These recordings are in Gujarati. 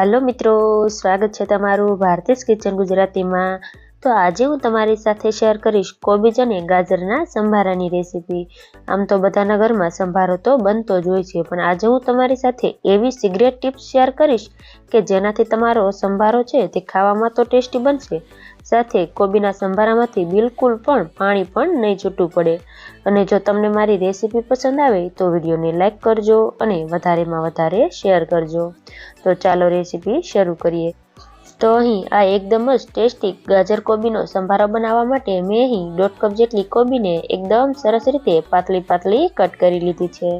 હાલો મિત્રો સ્વાગત છે તમારું ભારતીય કિચન ગુજરાતીમાં. તો આજે હું તમારી સાથે શેર કરીશ કોબીજ અને ગાજરના સંભારાની રેસીપી આમ તો બધાના ઘરમાં સંભારો તો બનતો જ હોય છે, પણ આજે હું તમારી સાથે એવી સિગરેટ ટિપ્સ શેર કરીશ કે જેનાથી તમારો સંભારો છે તે ખાવામાં તો ટેસ્ટી બનશે, સાથે કોબીના સંભારામાંથી બિલકુલ પણ પાણી પણ નહીં છૂટવું પડે. અને જો તમને મારી રેસીપી પસંદ આવે તો વિડીયોને લાઇક કરજો અને વધારેમાં વધારે શેર કરજો. તો ચાલો રેસીપી શરૂ કરીએ. તો અહીં આ એકદમ જ ટેસ્ટી ગાજર કોબીનો સંભારો બનાવવા માટે મેં અહીં દોઢ કપ જેટલી કોબીને એકદમ સરસ રીતે પાતળી પાતળી કટ કરી લીધી છે.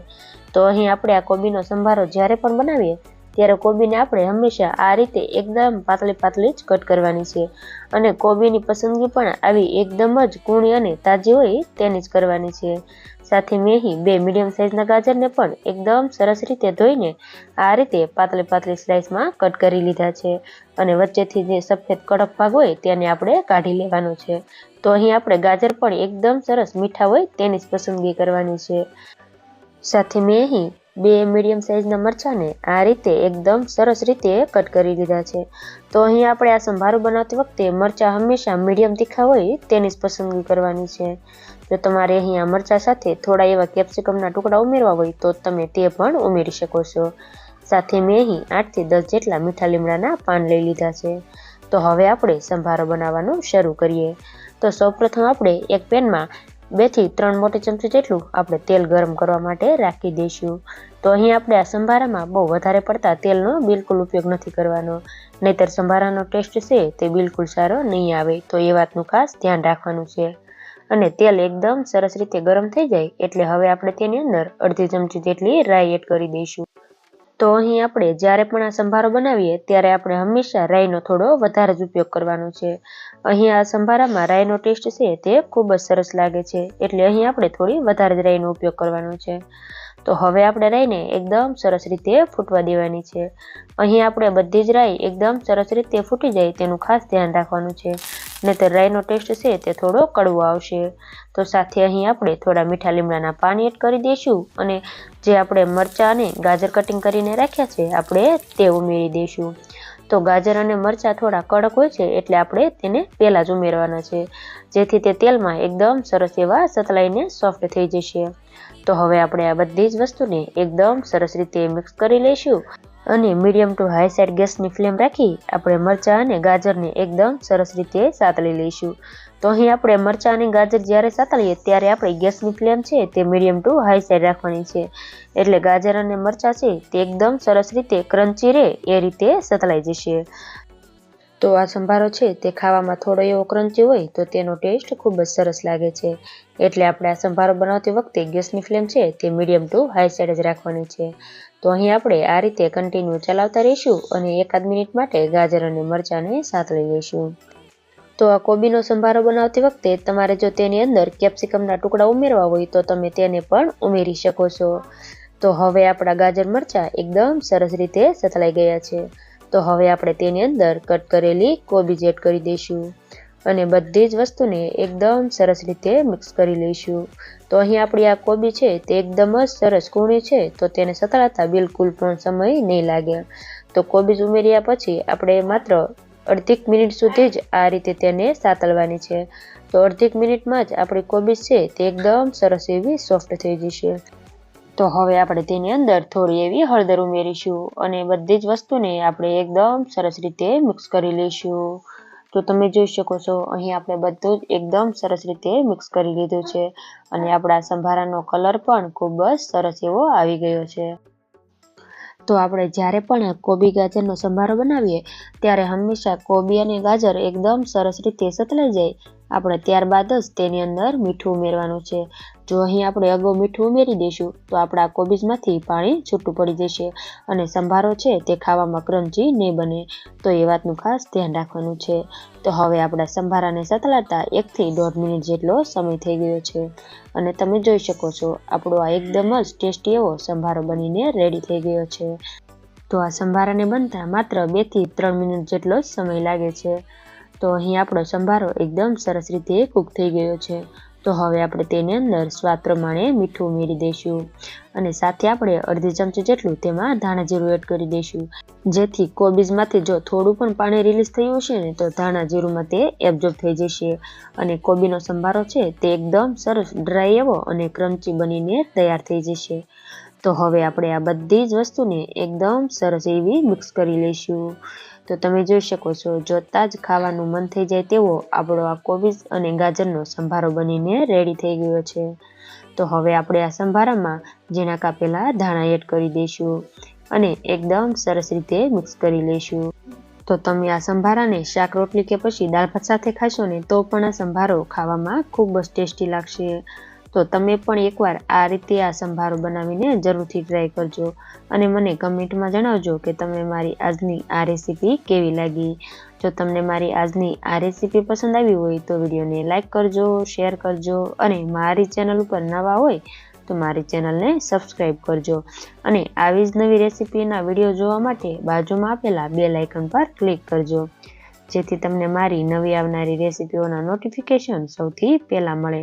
તો અહીં આપણે આ કોબીનો સંભારો જ્યારે પણ બનાવીએ ત્યારે કોબીને આપણે હંમેશા આ રીતે એકદમ પાતળી પાતળી જ કટ કરવાની છે. અને કોબીની પસંદગી પણ આવી એકદમ જ કૂણી અને તાજી હોય તેની જ કરવાની છે. સાથે મેં બે મીડિયમ સાઇઝના ગાજરને પણ એકદમ સરસ રીતે ધોઈને આ રીતે પાતળી પાતળી સ્લાઇસમાં કટ કરી લીધા છે. અને વચ્ચેથી જે સફેદ કડક ભાગ હોય તેને આપણે કાઢી લેવાનો છે. તો અહીં આપણે ગાજર પણ એકદમ સરસ મીઠા હોય તેની જ પસંદગી કરવાની છે. સાથે મેં અહીં બે મીડિયમ સાઇઝના મરચાંને આ રીતે એકદમ સરસ રીતે કટ કરી લીધા છે. તો અહીં આપણે આ સંભારો બનાવતી વખતે મરચાં હંમેશા મીડિયમ તીખા હોય તેની જ પસંદગી કરવાની છે. જો તમારે અહીં આ મરચાં સાથે થોડા એવા કેપ્સિકમના ટુકડા ઉમેરવા હોય તો તમે તે પણ ઉમેરી શકો છો. સાથે મેં અહીં આઠથી દસ જેટલા મીઠા લીમડાના પાન લઈ લીધા છે. તો હવે આપણે સંભારો બનાવવાનું શરૂ કરીએ. તો સૌપ્રથમ આપણે એક પેનમાં બેથી ત્રણ મોટી ચમચી જેટલું આપણે તેલ ગરમ કરવા માટે રાખી દઈશું. તો અહીં આપણે આ સંભારામાં બહુ વધારે પડતા તેલનો બિલકુલ ઉપયોગ નથી કરવાનો. નહીતર સંભારાનો ટેસ્ટ છે તે બિલકુલ સારો નહીં આવે, તો એ વાતનું ખાસ ધ્યાન રાખવાનું છે. અને તેલ એકદમ સરસ રીતે ગરમ થઈ જાય, એટલે હવે આપણે તેની અંદર અડધી ચમચી જેટલી રાઈ એડ કરી દઈશું. તો અહીં આપણે જ્યારે પણ આ સંભારો બનાવીએ, ત્યારે આપણે હંમેશા રાઈનો થોડો વધારે જ ઉપયોગ કરવાનો છે. અહીં આ સંભારામાં રાઈનો ટેસ્ટ છે તે ખૂબ જ સરસ લાગે છે, એટલે અહીં આપણે થોડી વધારે જ રાઈનો ઉપયોગ કરવાનો છે. તો હવે આપણે રાઈને એકદમ સરસ રીતે ફૂટવા દેવાની છે. અહીં આપણે બધી જ રાઈ એકદમ સરસ રીતે ફૂટી જાય તેનું ખાસ ધ્યાન રાખવાનું છે. નહીંતર રાઈનો ટેસ્ટ છે તે થોડો કડવો આવશે. તો સાથે અહીં આપણે થોડા મીઠા લીમડાના પાણી એડ કરી દઈશું અને જે આપણે મરચાં અને ગાજર કટિંગ કરીને રાખ્યા છે આપણે તે ઉમેરી દઈશું. તો ગાજર અને મરચાં થોડા કડક હોય છે એટલે આપણે તેને પહેલાં જ ઉમેરવાના છે. જેથી તે તેલમાં એકદમ સરસ એવા સતલાઈને સોફ્ટ થઈ જશે. તો હવે આપણે આ બધી જ વસ્તુને એકદમ સરસ રીતે મિક્સ કરી લઈશું. અને મીડિયમ ટુ હાઈ સાઈડ ગેસની ફ્લેમ રાખી આપણે મરચાં અને ગાજરને એકદમ સરસ રીતે સાતળી લઈશું. તો અહીં આપણે મરચાં અને ગાજર જ્યારે સાતળીએ ત્યારે આપણે ગેસની ફ્લેમ છે તે મીડિયમ ટુ હાઈ સાઈડ રાખવાની છે. એટલે ગાજર અને મરચાં છે તે એકદમ સરસ રીતે ક્રન્ચી રહે એ રીતે સતળાઈ જશે. તો આ સંભારો છે તે ખાવામાં થોડો એવો ક્રંચી હોય તો તેનો ટેસ્ટ ખૂબ જ સરસ લાગે છે. એટલે આપણે આ સંભારો બનાવતી વખતે ગેસની ફ્લેમ છે તે મીડિયમ ટુ હાઈ સાઈડ જ રાખવાની છે. તો અહીં આપણે આ રીતે કન્ટિન્યુ ચલાવતા રહીશું અને એકાદ મિનિટ માટે ગાજર અને મરચાંને સાતળી લઈશું. તો આ કોબીનો સંભારો બનાવતી વખતે તમારે જો તેની અંદર કેપ્સિકમના ટુકડા ઉમેરવા હોય તો તમે તેને પણ ઉમેરી શકો છો. તો હવે આપણા ગાજર મરચાં એકદમ સરસ રીતે સતલાઈ ગયા છે. તો હવે આપણે તેની અંદર કટ કરેલી કોબીજ એડ કરી દઈશું. અને બધી જ વસ્તુને એકદમ સરસ રીતે મિક્સ કરી લઈશું. તો અહીં આપણી આ કોબી છે તે એકદમ જ સરસ કૂણી છે, તો તેને સતળાતા બિલકુલ પણ સમય નહીં લાગે. તો કોબીજ ઉમેર્યા પછી આપણે માત્ર અડધીક મિનિટ સુધી જ આ રીતે તેને સાતળવાની છે. તો અડધીક મિનિટમાં જ આપણી કોબીજ છે તે એકદમ સરસ એવી સોફ્ટ થઈ જશે. તો હવે આપણે તેની અંદર થોડી એવી હળદર ઉમેરીશું અને બધી જ વસ્તુને આપણે એકદમ સરસ રીતે મિક્સ કરી લઈશું. તો તમે જોઈ શકો છો, અહીં આપણે બધું જ એકદમ સરસ રીતે મિક્સ કરી લીધું છે અને આપણા સંભારાનો કલર પણ ખૂબ જ સરસ એવો આવી ગયો છે. તો આપણે જ્યારે પણ કોબી ગાજરનો સંભારો બનાવીએ, ત્યારે હંમેશા કોબી અને ગાજર એકદમ સરસ રીતે સતલાઈ જાય આપણે ત્યારબાદ જ તેની અંદર મીઠું ઉમેરવાનું છે. જો અહીં આપણે અગાઉ મીઠું ઉમેરી દઈશું, તો આપણા કોબીજમાંથી પાણી છૂટું પડી જશે અને સંભારો છે તે ખાવામાં ક્રંચી નહીં બને. તો એ વાતનું ખાસ ધ્યાન રાખવાનું છે. તો હવે આપણા સંભારાને સતલાતા એકથી દોઢ મિનિટ જેટલો સમય થઈ ગયો છે. અને તમે જોઈ શકો છો, આપણો આ એકદમ જ ટેસ્ટી એવો સંભારો બનીને રેડી થઈ ગયો છે. તો આ સંભારાને બનતા માત્ર બેથી ત્રણ મિનિટ જેટલો જ સમય લાગે છે. તો અહીં આપણો સંભારો એકદમ સરસ રીતે કૂક થઈ ગયો છે. તો હવે આપણે તેની અંદર સ્વાદ પ્રમાણે મીઠું ઉમેરી દઈશું. અને સાથે આપણે અડધી ચમચી જેટલું તેમાં ધાણા જીરું એડ કરી દઈશું. જેથી કોબીજમાંથી જો થોડું પણ પાણી રિલીઝ થયું હશે ને, તો ધાણા જીરુંમાં તે એબ્ઝોર્બ થઈ જશે. અને કોબીનો સંભારો છે તે એકદમ સરસ ડ્રાય એવો અને ક્રમચી બનીને તૈયાર થઈ જશે. તો હવે આપણે આ બધી જ વસ્તુને એકદમ સરસ એવી મિક્સ કરી લઈશું. તો તમે જોઈ શકો છો, જોતાં જ ખાવાનું મન થઈ જાય તેવો આપણો આ કોબીજ અને ગાજરનો સંભારો બનીને રેડી થઈ ગયો છે. તો હવે આપણે આ સંભારામાં ઝીણા કાપેલા ધાણા એડ કરી દઈશું અને એકદમ સરસ રીતે મિક્સ કરી લઈશું. તો તમે આ સંભારાને શાક, રોટલી કે પછી દાળ ભાત સાથે ખાશો ને તો પણ આ સંભારો ખાવામાં ખૂબ જ ટેસ્ટી લાગશે. તો તમે પણ એકવાર આ રીતે આ સંભારો બનાવીને જરૂરથી ટ્રાય કરજો. અને મને કમેન્ટમાં જણાવજો કે તમે મારી આજની આ રેસીપી કેવી લાગી. જો તમને મારી આજની આ રેસીપી પસંદ આવી હોય તો વિડીયોને લાઇક કરજો શેર કરજો અને મારી ચેનલ ઉપર નવા હોય તો મારી ચેનલને સબસ્ક્રાઈબ કરજો. અને આવી જ નવી રેસીપીના વીડિયો જોવા માટે બાજુમાં આપેલા બે લાઇકન પર ક્લિક કરજો. જેથી તમને મારી નવી આવનારી રેસીપીઓના નોટિફિકેશન સૌથી પહેલાં મળે.